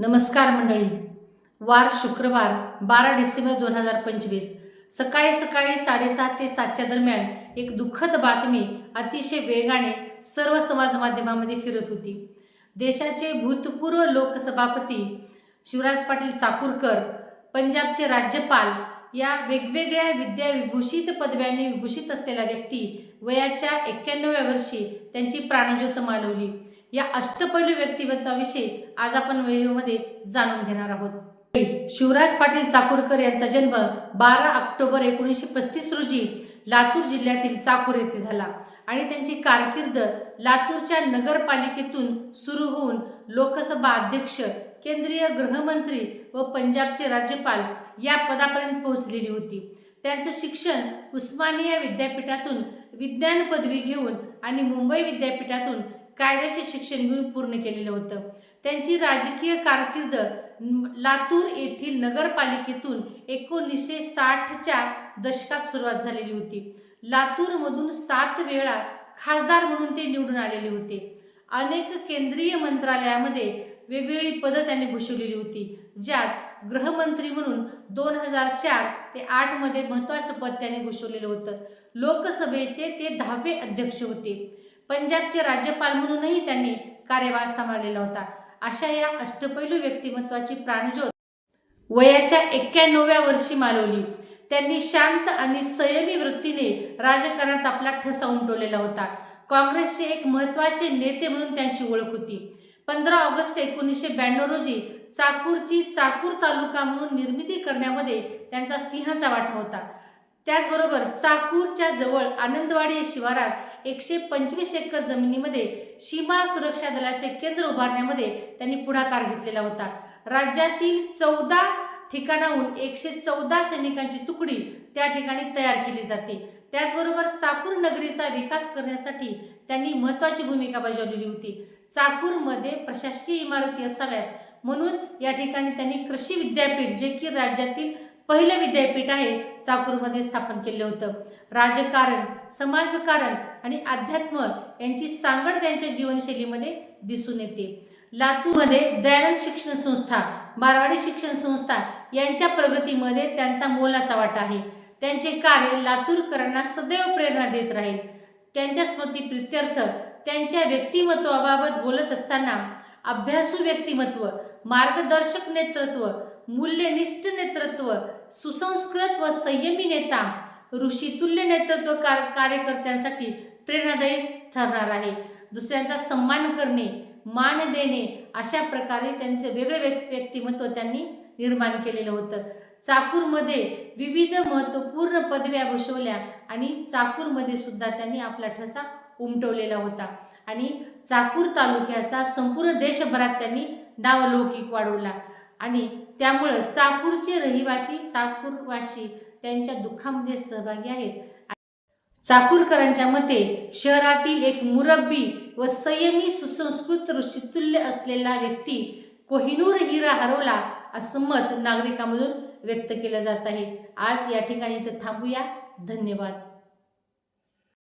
नमस्कार मंडळी. वार शुक्रवार बारा डिसेंबर दोन हजार पंचवीस. सकाळी सकाळी साडेसात ते सातच्या दरम्यान एक दुःखद बातमी अतिशय वेगाने सर्व समाज माध्यमामध्ये फिरत होती. देशाचे भूतपूर्व लोकसभापती शिवराज पाटील चाकूरकर पंजाबचे राज्यपाल या वेगवेगळ्या विद्याविभूषित पदव्यांनी विभूषित असलेल्या व्यक्ती वयाच्या एक्क्याण्णव्या वर्षी त्यांची प्राणज्योत मालवली. या अष्टपैलू व्यक्तिमत्वाविषयी आज आपण व्हिडिओमध्ये जाणून घेणार आहोत. शिवराज पाटील चाकूरकर यांचा जन्म बारा ऑक्टोबर एकोणीसशे पस्तीस रोजी लातूर जिल्ह्यातील चाकूर येथे झाला आणि त्यांची कारकीर्द लातूरच्या नगरपालिकेतून सुरू होऊन लोकसभा अध्यक्ष केंद्रीय गृहमंत्री व पंजाबचे राज्यपाल या पदापर्यंत पोहोचलेली होती. त्यांचं शिक्षण उस्मानिया विद्यापीठातून विज्ञान पदवी घेऊन आणि मुंबई विद्यापीठातून कायद्याचे शिक्षण घेऊन पूर्ण केलेलं होतं. त्यांची राजकीय कारकीर्द लातूर येथील नगरपालिकेतून एकोणीसशे साठच्या दशकात सुरुवात झालेली होती. लातूरमधून सात वेळा खासदार म्हणून ते निवडून आलेले होते. अनेक केंद्रीय मंत्रालयामध्ये वेगवेगळी पदं त्यांनी भूषवलेली होती ज्यात गृहमंत्री म्हणून दोन हजार चार ते आठमध्ये महत्त्वाचं पद त्यांनी भूषवलेलं होतं. लोकसभेचे ते दहावे अध्यक्ष होते. पंजाबचे राज्यपाल म्हणूनही त्यांनी कार्यभार सांभाळलेला होता. अशा या अष्टपैलू व्यक्तिमत्वाची प्राणज्योत वयाच्या एक्क्याण्णव्या वर्षी मालवली. त्यांनी शांत आणि संयमी वृत्तीने राजकारणात आपला ठसा उमटवलेला होता. काँग्रेसचे एक महत्त्वाचे नेते म्हणून त्यांची ओळख होती. पंधरा ऑगस्ट एकोणीसशे ब्याण्णव रोजी चाकूरची चाकूर तालुका म्हणून निर्मिती करण्यामध्ये त्यांचा सिंहाचा वाटा होता. त्याचबरोबर चाकूरच्या जवळ आनंदवाडी शिवारात एकशे पंचवीस एकर जमिनीमध्ये सीमा सुरक्षा दलाचे केंद्र उभारण्यामध्ये त्यांनी पुढाकार घेतलेला होता. राज्यातील चौदा ठिकाणाहून एकशे चौदा सैनिकांची तुकडी त्या ठिकाणी तयार केली जाते. त्याचबरोबर चाकूर नगरीचा विकास करण्यासाठी त्यांनी महत्त्वाची भूमिका बजावलेली होती. चाकूरमध्ये प्रशासकीय इमारती असाव्यात. म्हणून या ठिकाणी त्यांनी कृषी विद्यापीठ जे की राज्यातील पहिलं विद्यापीठ आहे चाकूरमध्ये स्थापन केलं होतं. राजकारण समाजकारण आणि अध्यात्म यांची सांगड त्यांच्या जीवनशैलीमध्ये दिसून येते. लातूरमध्ये दयानंद शिक्षण संस्था मारवाडी शिक्षण संस्था यांच्या प्रगतीमध्ये त्यांचा मोलाचा वाटा आहे. त्यांचे कार्य लातूरकरांना सदैव प्रेरणा देत राहील. त्यांच्या स्मृती प्रित्यर्थ त्यांच्या व्यक्तिमत्वाबाबत बोलत असताना अभ्यासू व्यक्तिमत्व मार्गदर्शक नेतृत्व मूल्यनिष्ठ नेतृत्व सुसंस्कृत व संयमी नेता ऋषितुल्य नेतृत्व कार कार्यकर्त्यांसाठी प्रेरणादायी ठरणार आहे. दुसऱ्यांचा सन्मान करणे मान देणे अशा प्रकारे त्यांचे वेगळे व्यक् व्यक्तिमत्व त्यांनी निर्माण केलेलं होतं. चाकूरमध्ये विविध महत्त्वपूर्ण पदव्या भूषवल्या आणि चाकूरमध्ये सुद्धा त्यांनी आपला ठसा उमटवलेला होता. आणि चाकूर तालुक्याचा संपूर्ण देशभरात त्यांनी नावलौकिक वाढवला. आणि त्यामुळं चाकूरचे रहिवासी चाकूरवासी त्यांच्या दुःखामध्ये सहभागी आहेत. चाकूरकरांच्या मते शहरातील एक मुरब्बी व संयमी सुसंस्कृत ऋषितुल्य असलेला व्यक्ती कोहिनूर हिरा हरवला असं मत नागरिकांमधून व्यक्त केलं जात आहे. आज या ठिकाणी इथं थांबूया. धन्यवाद.